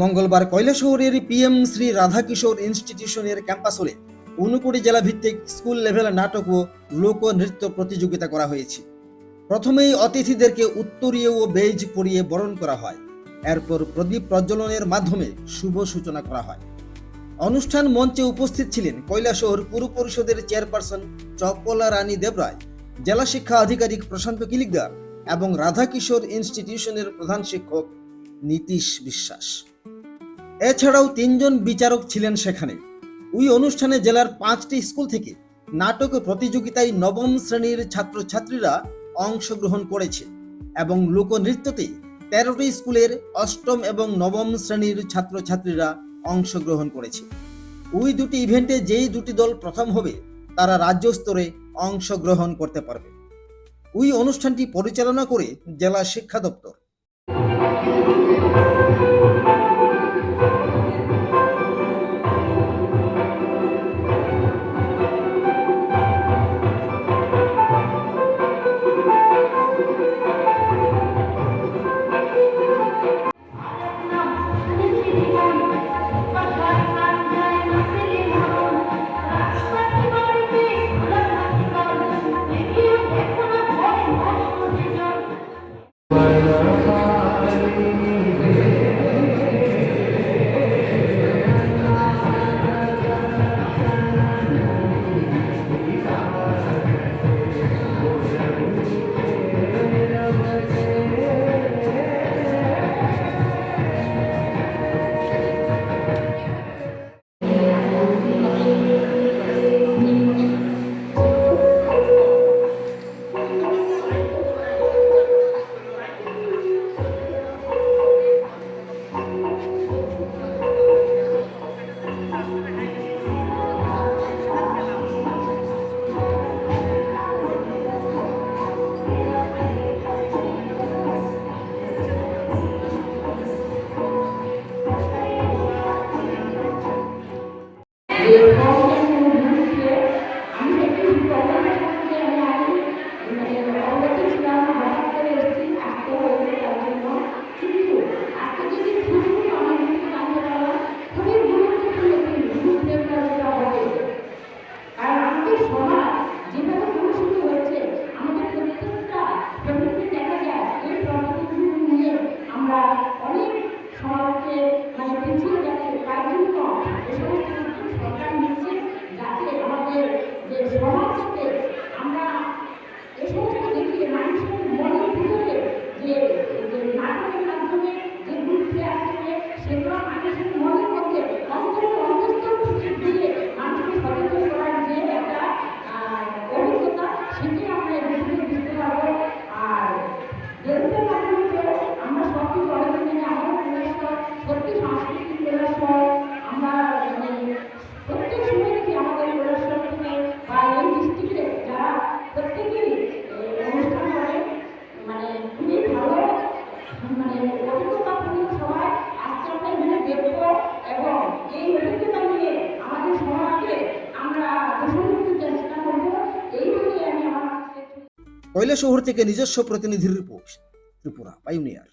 মঙ্গলবার কৈলাসহরের পিএম শ্রী রাধাকিশোর ইনস্টিটিউশনের ক্যাম্পাস হলে ঊনকোটি জেলা ভিত্তিক স্কুল লেভেল নাটক ও লোক নৃত্য প্রতিযোগিতা করা হয়েছে। প্রথমেই অতিথিদেরকে উত্তরীয় ও বেজ পরিয়ে বরণ করা হয়। এরপর প্রদীপ প্রজ্বলনের মাধ্যমে শুভ সূচনা করা হয়। অনুষ্ঠান মঞ্চে উপস্থিত ছিলেন কৈলাসহর পুর পরিষদের চেয়ারপারসন চপলা রানী দেবরায়, জেলা শিক্ষা আধিকারিক প্রশান্ত কিলিকদার এবং রাধাকিশোর ইনস্টিটিউশনের প্রধান শিক্ষক নীতিশ বিশ্বাস। এছাড়াও তিনজন বিচারক ছিলেন সেখানে। ওই অনুষ্ঠানে জেলার পাঁচটি স্কুল থেকে নাটক প্রতিযোগিতায় নবম শ্রেণির ছাত্রছাত্রীরা অংশগ্রহণ করেছে এবং লোকনৃত্যতে তেরোটি স্কুলের অষ্টম এবং নবম শ্রেণির ছাত্রছাত্রীরা অংশগ্রহণ করেছে। ওই দুটি ইভেন্টে যেই দুটি দল প্রথম হবে, তারা রাজ্য স্তরে অংশগ্রহণ করতে পারবে। ওই অনুষ্ঠানটি পরিচালনা করে জেলা শিক্ষা দপ্তর। やったー! Here we. আমরা এই সমস্ত দেখিয়ে মানুষের মনের কয়লা শহর থেকে নিজস্ব প্রতিনিধির রিপোর্ট ত্রিপুরা পাইউনিয়ার